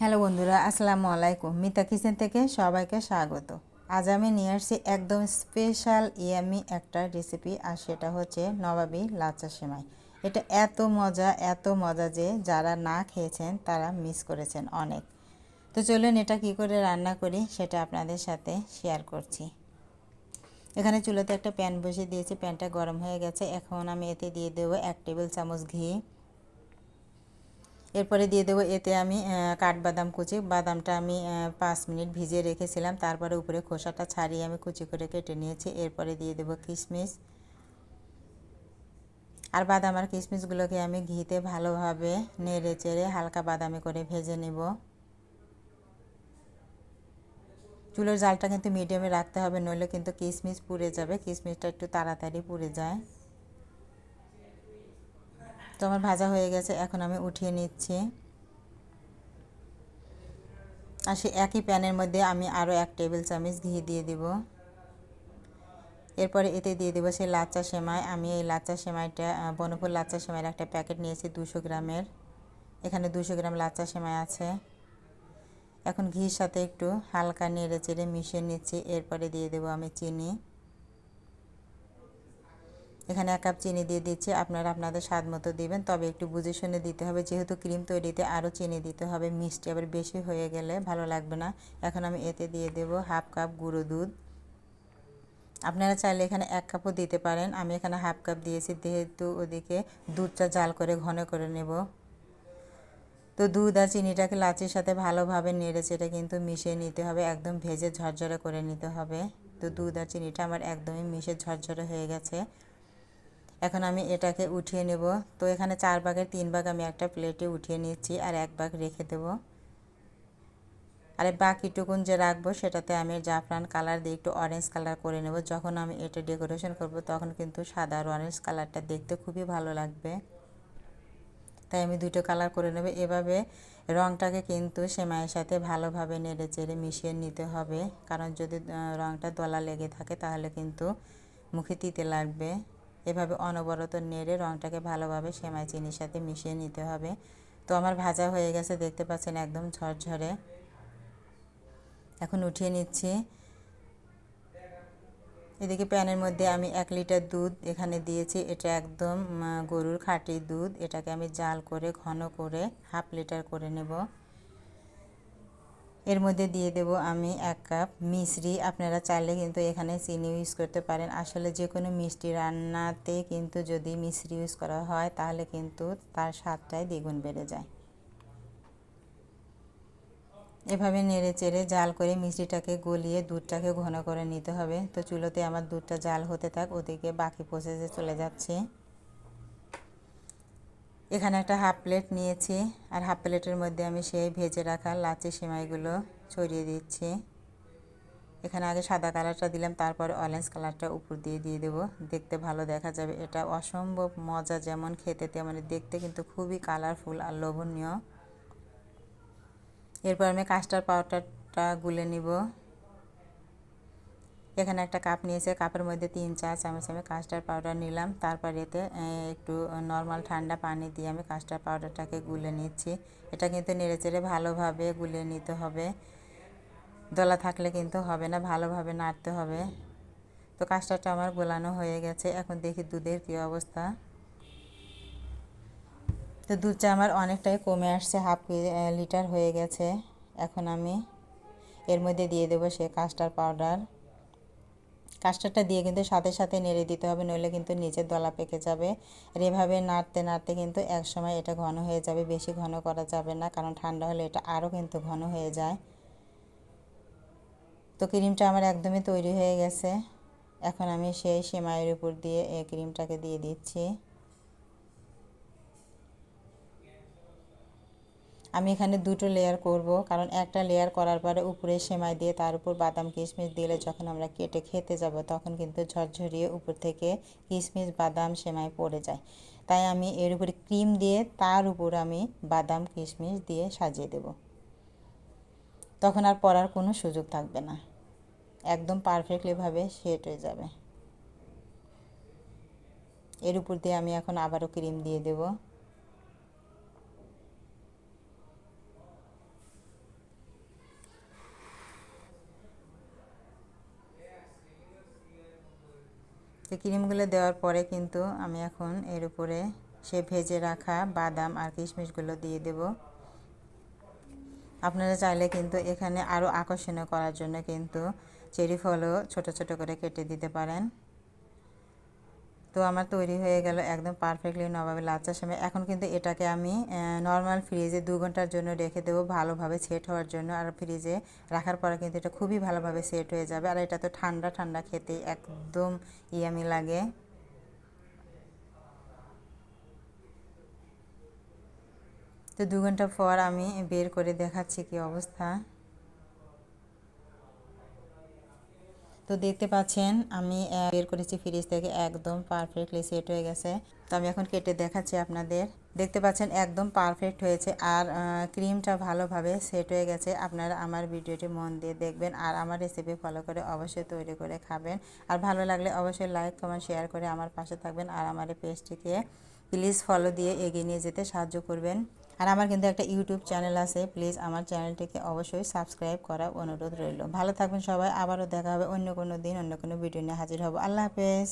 Hello বন্ধুরা, আসসালামু আলাইকুম। মিতা কিচেন থেকে সবাইকে স্বাগত। আজ আমি নিয়ে আসছি একদম স্পেশাল ইয়ামি একটা রেসিপি আর সেটা হচ্ছে নবাবী লাচা সেমাই। এটা এত মজা এত মজা যে যারা না খেয়েছেন, তারা মিস করেছেন অনেক। তো চলুন এটা কি করে রান্না করি, সেটা আপনাদের সাথে শেয়ার করছি। এখানে চুলোতে একটা প্যান বসিয়ে দিয়েছি প্যানটা গরম হয়ে গেছে। এখন আমি এতে দিয়ে দেবো এক টেবিল চামচ ঘি। এরপরে দিয়ে দেবো এতে আমি কাঠবাদাম কুচি। বাদামটা আমি পাঁচ মিনিট ভিজিয়ে রেখেছিলাম। তারপরে উপরে খোসাটা ছাড়িয়ে আমি কুচি করে কেটে নিয়েছি। এরপরে দিয়ে দেবো কিশমিশ। আর বাদাম আর কিশমিশগুলোকে আমি ঘিতে ভালোভাবে নেড়ে চেড়ে হালকা বাদামি করে ভেজে নেব। চুলোর জালটা কিন্তু মিডিয়ামে রাখতে হবে, নইলে কিন্তু কিশমিশ পুড়ে যাবে। কিশমিশটা একটু তাড়াতাড়ি পুড়ে যায়। আমার ভাজা হয়ে গেছে, এখন আমি উঠিয়ে নিচ্ছি। আর সে একই প্যানের মধ্যে আমি আরও এক টেবিল চামচ ঘি দিয়ে দিব। এরপরে এতে দিয়ে দেবো সেই লাচ্চা সেমাই। আমি এই লাচ্চা সেমাইটা বনফুল লাচ্চা সেমাইয়ের একটা প্যাকেট নিয়েছি দুশো গ্রামের। এখানে দুশো গ্রাম লাচ্চা সেমাই আছে। এখন ঘির সাথে একটু হালকা নেড়ে চেড়ে মিশিয়ে নিচ্ছি। এরপরে দিয়ে দেবো আমি চিনি। এখানে এক কাপ চিনি দিয়ে দিচ্ছি। আপনারা আপনাদের স্বাদ মতো দিবেন। তবে একটু বুঝে শুনে দিতে হবে। যেহেতু ক্রিম তৈরিতে আরও চিনি দিতে হবে, মিষ্টি আবার বেশি হয়ে গেলে ভালো লাগবে না। এখন আমি এতে দিয়ে দেব হাফ কাপ গুঁড়ো দুধ। আপনারা চাইলে এখানে এক কাপও দিতে পারেন। আমি এখানে হাফ কাপ দিয়েছি। যেহেতু ওদিকে দুধটা জাল করে ঘন করে নেব। তো দুধ আর চিনিটাকে লাচির সাথে ভালোভাবে নেড়ে চেড়ে কিন্তু মিশিয়ে নিতে হবে। একদম ভেজে ঝরঝরে করে নিতে হবে। তো দুধ আর চিনিটা আমার একদমই মিশে ঝরঝরে হয়ে গেছে। এখন আমি এটাকে উঠিয়ে নেব। তো এখানে চার ভাগের তিন ভাগ আমি একটা প্লেটে উঠিয়ে নিচ্ছি আর এক ভাগ রেখে দেব। আর বাকিটুকুন যে রাখব সেটাতে আমি জাফরান কালার দিয়ে একটু অরেঞ্জ কালার করে নেব। যখন আমি এটা ডেকোরেশন করব তখন কিন্তু সাদা আর অরেঞ্জ কালারটা দেখতে খুবই ভালো লাগবে। তাই আমি দুটো কালার করে নেব। এভাবে রঙটাকে কিন্তু সেমাইয়ের সাথে ভালোভাবে নেড়ে চেড়ে মিশিয়ে নিতে হবে। কারণ যদি রঙটা দলা লেগে থাকে তাহলে কিন্তু মুখে তিতে লাগবে। এভাবে অনবরত নেড়ে রঙটাকে ভালোভাবে সেমাই চিনির সাথে মিশিয়ে নিতে হবে। তো আমার ভাজা হয়ে গেছে, দেখতে পাচ্ছেন একদম ঝরঝরে। এখন উঠিয়ে নিচ্ছি। এদিকে প্যানের মধ্যে আমি এক লিটার দুধ এখানে দিয়েছি। এটা একদম গরুর খাঁটি দুধ। এটাকে আমি জাল করে, ঘন করে হাফ লিটার করে নেব। এর মধ্যে দিয়ে দেব আমি এক কাপ মিশ্রি আপনারা চাইলে কিন্তু এখানে চিনি ইউজ করতে পারেন। আসলে যে কোনো মিষ্টি রান্নাতে কিন্তু যদি মিশ্রি ইউজ করা হয়, তাহলে কিন্তু তার স্বাদটাই দ্বিগুণ বেড়ে যায়। এভাবে নেড়ে চেড়ে জাল করে মিষ্টিটাকে গলিয়ে দুধটাকে ঘন করে নিতে হবে। তো চুলোতে আমার দুধটা জাল হতে থাক, ওদিকে বাকি প্রসেসে চলে যাচ্ছে। এখানে একটা হাফ প্লেট নিয়েছি, আর হাফ প্লেটের মধ্যে আমি সেই ভেজে রাখা লাচি সেমাইগুলো ছড়িয়ে দিচ্ছি। এখানে আগে সাদা কালারটা দিলাম, তারপর অরেঞ্জ কালারটা উপর দিয়ে দিয়ে দেবো। দেখতে ভালো দেখা যাবে, এটা অসম্ভব মজা যেমন খেতে, তেমন দেখতে কিন্তু খুবই কালারফুল আর লোভনীয়। এরপর আমি কাস্টার্ড পাউডারটা গুলে নিব। এখানে একটা কাপ নিয়েছে কাপের মধ্যে তিন চার চামচ আমি কাস্টার্ড পাউডার নিলাম। তারপর এতে একটু নর্মাল ঠান্ডা পানি দিয়ে আমি কাস্টার্ড পাউডারটাকে গুলে নিচ্ছি। এটা কিন্তু নেড়ে চেড়ে ভালোভাবে গুলে নিতে হবে। দলা থাকলে কিন্তু হবে না, ভালোভাবে নাড়তে হবে। তো কাস্টারটা আমার গোলানো হয়ে গেছে। এখন দেখি দুধের কী অবস্থা। তো দুধটা আমার অনেকটাই কমে আসছে হাফ লিটার হয়ে গেছে। এখন আমি এর মধ্যে দিয়ে দেবো সে কাস্টার পাউডার কাস্টারটা দিয়ে কিন্তু সাথে সাথে নেড়ে দিতে হবে, নইলে কিন্তু নিচের দলা পেকে যাবে। আর এভাবে নাড়তে নাড়তে কিন্তু একসময় এটা ঘন হয়ে যাবে, বেশি ঘন করা যাবে না, কারণ ঠান্ডা হলে এটা আরও কিন্তু ঘন হয়ে যায়। তো ক্রিমটা আমার একদমই তৈরি হয়ে গেছে। এখন আমি সেই সেমাইয়ের উপর দিয়ে এই ক্রিমটাকে দিয়ে দিচ্ছি। আমি এখানে দুটো লেয়ার করব, কারণ একটা লেয়ার করার পরে উপরে সেমাই দিয়ে তার উপর বাদাম, কিশমিশ দিলে যখন আমরা কেটে খেতে যাব, তখন কিন্তু ঝরঝরিয়ে উপর থেকে কিশমিশ, বাদাম, সেমাই পড়ে যায়। তাই আমি এর উপরে ক্রিম দিয়ে তার উপর আমি বাদাম, কিশমিশ দিয়ে সাজিয়ে দেব। তখন আর পরার কোনো সুযোগ থাকবে না। একদম পারফেক্টলিভাবে সেট হয়ে যাবে। এর উপর দিয়ে আমি এখন আবারও ক্রিম দিয়ে দেবো। ক্রিমগুলো দেওয়ার পরে কিন্তু আমি এখন এর উপরে সে ভেজে রাখা বাদাম আর কিশমিশগুলো দিয়ে দেব। আপনারা চাইলে কিন্তু এখানে আরও আকর্ষণীয় করার জন্য কিন্তু চেরি ফলও ছোট ছোট করে কেটে দিতে পারেন। তো আমার তৈরি হয়ে গেল একদম পারফেক্টলি নবাবে লাচ্চার সময় এখন কিন্তু এটাকে আমি নর্মাল ফ্রিজে দু ঘণ্টার জন্য রেখে দেবো ভালোভাবে সেট হওয়ার জন্য। আর ফ্রিজে রাখার পরে কিন্তু এটা খুবই ভালোভাবে সেট হয়ে যাবে। আর এটা তো ঠান্ডা ঠান্ডা খেতে একদম ইয়ামি লাগে। তো দু ঘণ্টা পর আমি বের করে দেখাচ্ছি কি অবস্থা। তো দেখতে পাচ্ছেন, আমি বের করেছি ফ্রিজ থেকে, একদম পারফেক্টলি সেট হয়ে গেছে। তো আমি এখন কেটে দেখাচ্ছি আপনাদের। দেখতে পাচ্ছেন, একদম পারফেক্ট হয়েছে। আর ক্রিমটা ভালোভাবে সেট হয়ে গেছে। আপনারা আমার ভিডিওটি মন দিয়ে দেখবেন আর আমার রেসিপি ফলো করে অবশ্যই তৈরি করে খাবেন। আর ভালো লাগলে অবশ্যই লাইক কমেন্ট শেয়ার করে আমার পাশে থাকবেন। আর আমার এই পেজটিকে প্লিজ ফলো দিয়ে এগিয়ে নিয়ে যেতে সাহায্য করবেন। আর আমার কিন্তু একটা ইউটিউব চ্যানেল আছে প্লিজ আমার চ্যানেলটিকে অবশ্যই সাবস্ক্রাইব করার অনুরোধ রইল। ভালো থাকবেন সবাই, আবারও দেখা হবে অন্য কোনো দিন, অন্য কোনো ভিডিও নিয়ে হাজির হব। আল্লাহ হাফেজ।